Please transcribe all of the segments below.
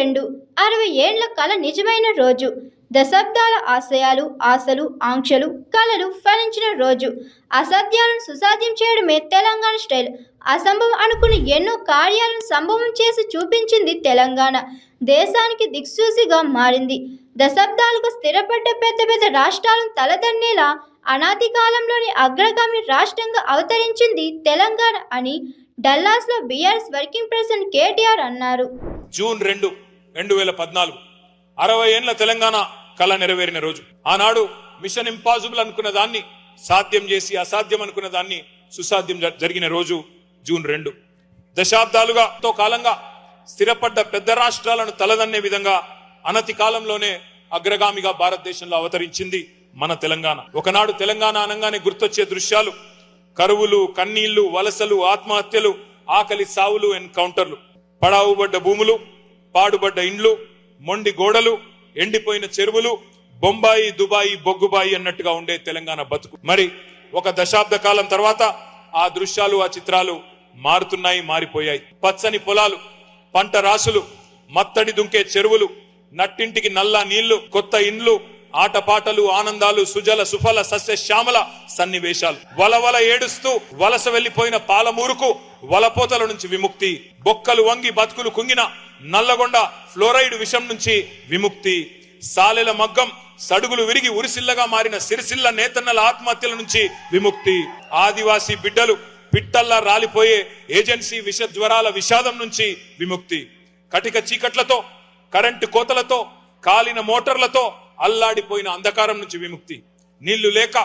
రెండు అరవై ఏండ్ల కళ నిజమైన రోజు. దశాబ్దాల ఆశయాలు ఆశలు ఆంక్షలు కళలు ఫలించిన రోజు. అసాధ్యాలను సుసాధ్యం చేయడమే తెలంగాణ స్టైల్. అసంభవం అనుకున్న ఎన్నో కార్యాలను సంభవం చేసి చూపించింది తెలంగాణ. దేశానికి దిక్సూసిగా మారింది. దశాబ్దాలుగా స్థిరపడ్డ పెద్ద పెద్ద రాష్ట్రాలను తలదన్నేలా అనాది కాలంలోని అగ్రగామి రాష్ట్రంగా అవతరించింది తెలంగాణ అని డల్లాస్లో బీఆర్ఎస్ వర్కింగ్ ప్రెసిడెంట్ కేటీఆర్ అన్నారు. జూన్ రెండు రెండు వేల పద్నాలుగు. అరవై ఏండ్ల తెలంగాణ కళ నెరవేరిన రోజు. ఆనాడు మిషన్ ఇంపాసిబుల్ అనుకున్న దాన్ని సాధ్యం చేసి అసాధ్యం అనుకున్న దాన్ని సుసాధ్యం జ- జరిగిన రోజు జూన్ రెండు. దశాబ్దాలుగా తో కాలంగా స్థిరపడ్డ పెద్ద రాష్ట్రాలను తలదన్నే విధంగా అనతి కాలంలోనే అగ్రగామిగా భారతదేశంలో అవతరించింది మన తెలంగాణ. ఒకనాడు తెలంగాణ అనగానే గుర్తొచ్చే దృశ్యాలు కరువులు కన్నీళ్ళు వలసలు ఆత్మహత్యలు ఆకలి సావులు ఎన్కౌంటర్లు. పడావుబడ్డ భూములు పాడుబడ్డ ఇండ్లు మొండి గోడలు ఎండిపోయిన చెరువులు బొంబాయి దుబాయి బొగ్గుబాయి అన్నట్టుగా ఉండే తెలంగాణ బతుకు. మరి ఒక దశాబ్ద కాలం తర్వాత ఆ దృశ్యాలు ఆ చిత్రాలు మారుతున్నాయి మారిపోయాయి. పచ్చని పొలాలు పంట రాసులు మత్తడి దుంకే చెరువులు నట్టింటికి నల్ల నీళ్ళు కొత్త ఇండ్లు ఆటపాటలు ఆనందాలు సుజల సుఫల సస్య శ్యామల సన్నివేశాలు. వలవల ఏడుస్తూ వలస వెళ్ళిపోయిన పాలమూరుకు వలపోతల నుంచి విముక్తి. బొక్కలు వంగి బతుకులు కుంగిన నల్లగొండ ఫ్లోరైడ్ విషం నుంచి విముక్తి. సాలెల మగ్గం సడుగులు విరిగి ఉరిసిల్లగా మారిన సిరిసిల్ల నేతన్నల ఆత్మహత్యల నుంచి విముక్తి. ఆదివాసీ బిడ్డలు పిట్టల్లా రాలిపోయే ఏజెన్సీ విష జ్వరాల విషాదం నుంచి విముక్తి. కటిక చీకట్లతో కరెంటు కోతలతో కాలిన మోటార్లతో అల్లాడిపోయిన అంధకారం నుంచి విముక్తి. నీళ్ళు లేక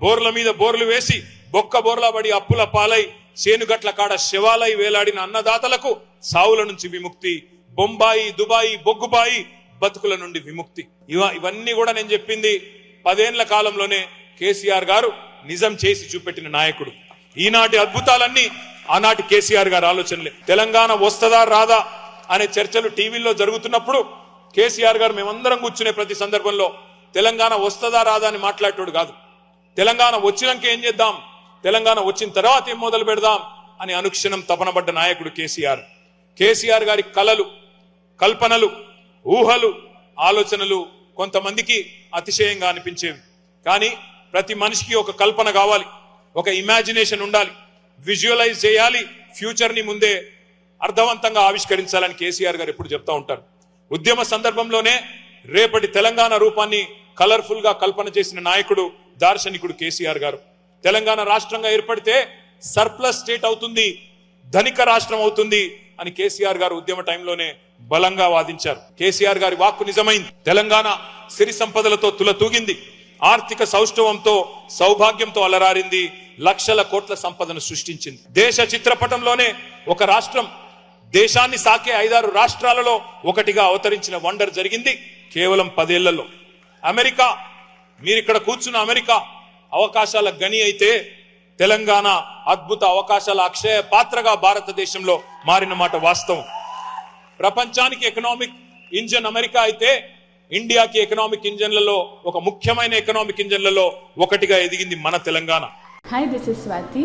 బోర్ల మీద బోర్లు వేసి బొక్క బోర్లబడి అప్పుల పాలై చేనుగట్ల కాడ శివాలై వేలాడిన అన్నదాతలకు సావుల నుంచి విముక్తి. బొంబాయి దుబాయి బొగ్గుబాయి బతుకుల నుండి విముక్తి. ఇవ ఇవన్నీ కూడా నేను చెప్పింది పదేళ్ళ కాలంలోనే కేసీఆర్ గారు నిజం చేసి చూపెట్టిన నాయకుడు. ఈనాటి అద్భుతాలన్నీ ఆనాటి కేసీఆర్ గారి ఆలోచనలే. తెలంగాణ వస్తుందా రాదా అనే చర్చలు టీవీల్లో జరుగుతున్నప్పుడు కేసీఆర్ గారు మేమందరం కూర్చునే ప్రతి సందర్భంలో తెలంగాణ వస్తుందా రాదా అని మాట్లాడేటోడు కాదు. తెలంగాణ వచ్చినాక ఏం చేద్దాం? తెలంగాణ వచ్చిన తర్వాత ఏం మొదలు పెడదాం? అని అనుక్షణం తపనబడ్డ నాయకుడు కేసీఆర్. కేసీఆర్ గారి కలలు కల్పనలు ఊహలు ఆలోచనలు కొంతమందికి అతిశయంగా అనిపించేవి. కానీ ప్రతి మనిషికి ఒక కల్పన కావాలి ఒక ఇమాజినేషన్ ఉండాలి. విజువలైజ్ చేయాలి ఫ్యూచర్ని ముందే అర్థవంతంగా ఆవిష్కరించాలని కేసీఆర్ గారు ఎప్పుడు చెప్తా ఉంటారు. ఉద్యమ సందర్భంలోనే రేపటి తెలంగాణ రూపాన్ని కలర్ఫుల్గా కల్పన చేసిన నాయకుడు దార్శనికుడు కేసీఆర్ గారు. తెలంగాణ రాష్ట్రంగా ఏర్పడితే సర్ప్లస్ స్టేట్ అవుతుంది ధనిక రాష్ట్రం అవుతుంది అని కేసీఆర్ గారు ఉద్యమ టైంలోనే బలంగా వాదించారు. కేసీఆర్ గారి వాక్కు నిజమైంది. తెలంగాణ సిరి సంపదలతో తులతూగింది ఆర్థిక సౌష్ఠవంతో సౌభాగ్యంతో అలరారింది లక్షల కోట్ల సంపదను సృష్టించింది. దేశ చిత్రపటంలోనే ఒక రాష్ట్రం దేశాన్ని సాకే ఐదారు రాష్ట్రాలలో ఒకటిగా అవతరించిన వండర్ జరిగింది కేవలం పదేళ్ళలో. అమెరికా మీరిక్కడ కూర్చున్న అమెరికా అవకాశాల గని అయితే తెలంగాణ అద్భుత అవకాశాల అక్షయ పాత్రగా భారతదేశంలో మారిన మాట వాస్తవం. ప్రపంచానికి ఎకనామిక్ ఇంజన్ అమెరికా అయితే ఇండియాకి ఎకనామిక్ ఇంజన్లలో ఒక ముఖ్యమైన ఎకనామిక్ ఇంజన్లలో ఒకటిగా ఎదిగింది మన Telangana. Hi this is Swathi